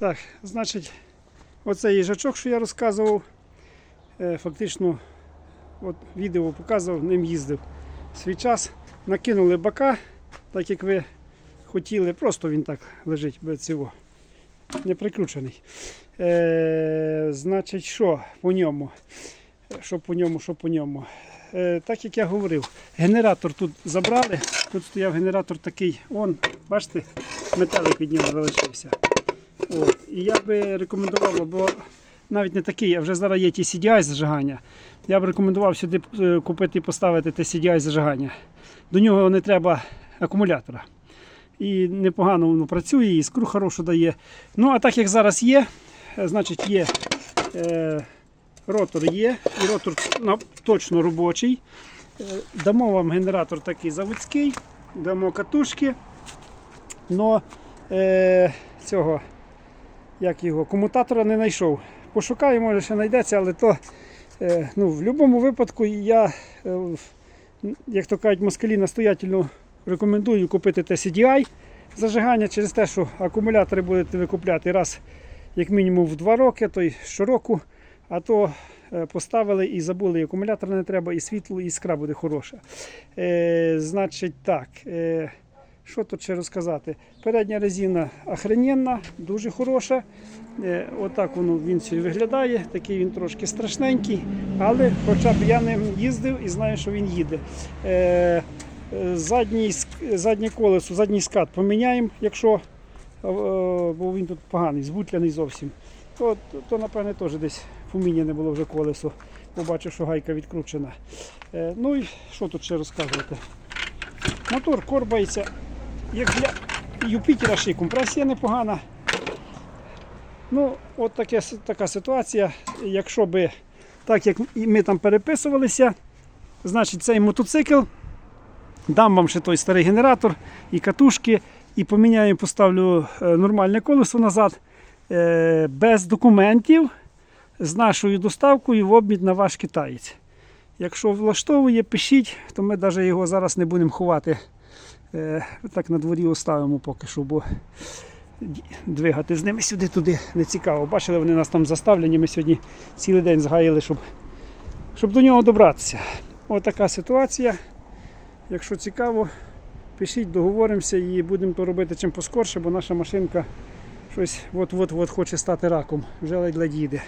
Так, значить, оцей їжачок, що я розказував, е, фактично от відео показував, ним їздив. Свій час накинули бака, так як ви хотіли, просто він так лежить без цього. Не прикручений. Е, значить, що по ньому? Що по ньому, що по ньому? Е, так як я говорив, генератор тут забрали. Тут стояв генератор такий, он, бачите, металик від нього залишився. От. І я би рекомендував, бо навіть не такий, а вже зараз є ті CDI зажигання. Я б рекомендував сюди е, купити і поставити те CDI зажигання. До нього не треба акумулятора. І непогано воно працює, і іскру хорошу дає. Ну, а так як зараз є, е, значить є е, ротор є, і ротор ну, точно робочий. Е, Дамо вам генератор такий заводський, дамо катушки. Но е, цього, як його, комутатора не знайшов. Пошукаю, може ще знайдеться, але то е, ну, в будь-якому випадку я, е, як то кажуть, москалі настоятельно рекомендую купити TCDI зажигання через те, що акумулятори будете ви купляти раз як мінімум в 2 роки, то й щороку, а то е, поставили і забули, і акумулятор не треба, і світло, і іскра буде хороша. Е, значить так. Е, що тут ще розказати? Передня резина охрененна, дуже хороша. Е, Отак воно він сьогодні виглядає. Такий він трошки страшненький, але хоча б я ним їздив і знаю, що він їде. Е, Задній, заднє колесо, задній скат поміняємо, якщо е, бо він тут поганий, збутляний зовсім. То, то, напевне, теж десь поміняне було вже колесо. Побачив, що гайка відкручена. Ну і що тут ще розказувати? Мотор корбається, як для Юпітера ще й компресія непогана. Ну, от таке, така ситуація. Якщо би, так як ми там переписувалися, значить цей мотоцикл, дам вам ще той старий генератор і катушки, і поміняю, поставлю е, нормальне колесо назад, е, без документів, з нашою доставкою в обмін на ваш китаєць. Якщо влаштовує, пишіть, то ми навіть його зараз не будемо ховати. Е, так на дворі оставимо поки що, бо двигати з ними сюди-туди не цікаво. Бачили, вони нас там заставлені. Ми сьогодні цілий день згаїли, щоб, щоб до нього добратися. Ось така ситуація. Якщо цікаво, пишіть, договоримося і будемо то робити чим поскорше, бо наша машинка щось от-от-от хоче стати раком. Вже ледь-ледь їде.